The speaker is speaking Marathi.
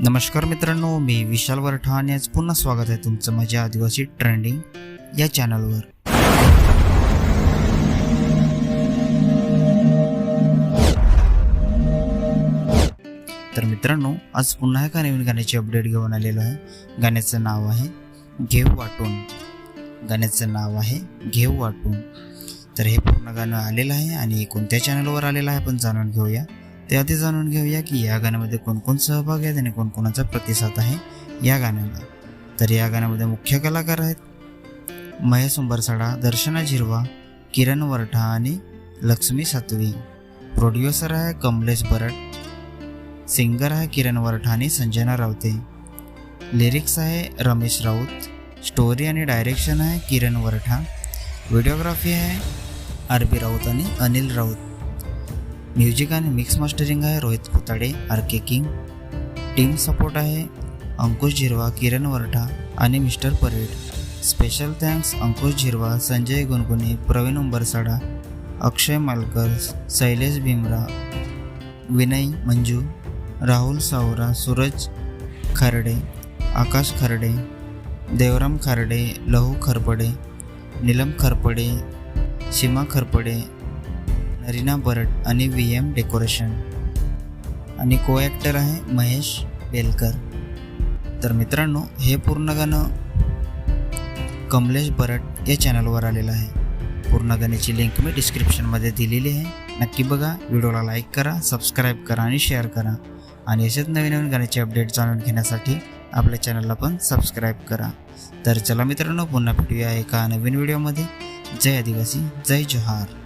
नमस्कार मित्रांनो मी विशाल वरठाण याच आज पुन्हा स्वागत आहे तुमचं माझ्या आदिवासी ट्रेंडिंग या चॅनलवर. तर मित्रांनो आज पुन्हा एका नवीन गाण्याची अपडेट घेऊन आलेलो आहे. गाण्याचं नाव आहे घेऊ वाटून. गाण्याचं नाव आहे घेऊ वाटून. तर हे पूर्ण गाणं आलेलं आहे आणि कोणत्या चॅनलवर आलेलं आहे आपण जाणून घेऊया. ते आधी जाणून घेऊया की या गाण्यामध्ये कोणकोण सहभाग आहेत आणि कोणकोणाचा प्रतिसाद आहे या गाण्याला तर या गाण्यामध्ये मुख्य कलाकार आहेत महेश उंबरसाडा दर्शना झिरवा किरण वरठा आणि लक्ष्मी सातवी. प्रोड्युसर आहे कमलेश बरट सिंगर आहे किरण वरठा आणि संजना रावते. लिरिक्स आहे रमेश राऊत स्टोरी आणि डायरेक्शन आहे किरण वरठा. व्हिडिओग्राफी आहे आर बी राऊत आणि अनिल राऊत. म्युझिक आणि मिक्स मास्टरिंग आहे Rohit Kutade R K king. Team support आहे अंकुश झिरवा किरण वरठा आणि mister Parade. Special thanks Ankush Zirwa Sanjay Gungune Praveen Umbarsada Akshay Malkar Shailesh Bhimra Vinay Manju Rahul Savara Suraj Kharade Akash Kharade Devram Kharade Lahu Kharpade Neelam Kharpade सीमा खरपडे रीना बरट आणि व्ही एम डेकोरेशन. आणि को ॲक्टर आहे महेश बेलकर. तर मित्रांनो हे पूर्ण गाणं कमलेश बरट या चॅनलवर आलेलं आहे. पूर्ण गाण्याची लिंक मी डिस्क्रिप्शनमध्ये दिलेली आहे. नक्की बघा व्हिडिओला लाईक करा सबस्क्राईब करा आणि शेअर करा. आणि असेच नवीन नवीन गाण्याचे अपडेट जाणून घेण्यासाठी आपल्या चॅनलला पण सबस्क्राईब करा. तर चला मित्रांनो पुन्हा भेटूया एका नवीन व्हिडिओमध्ये जय आदिवासी जय जोहार.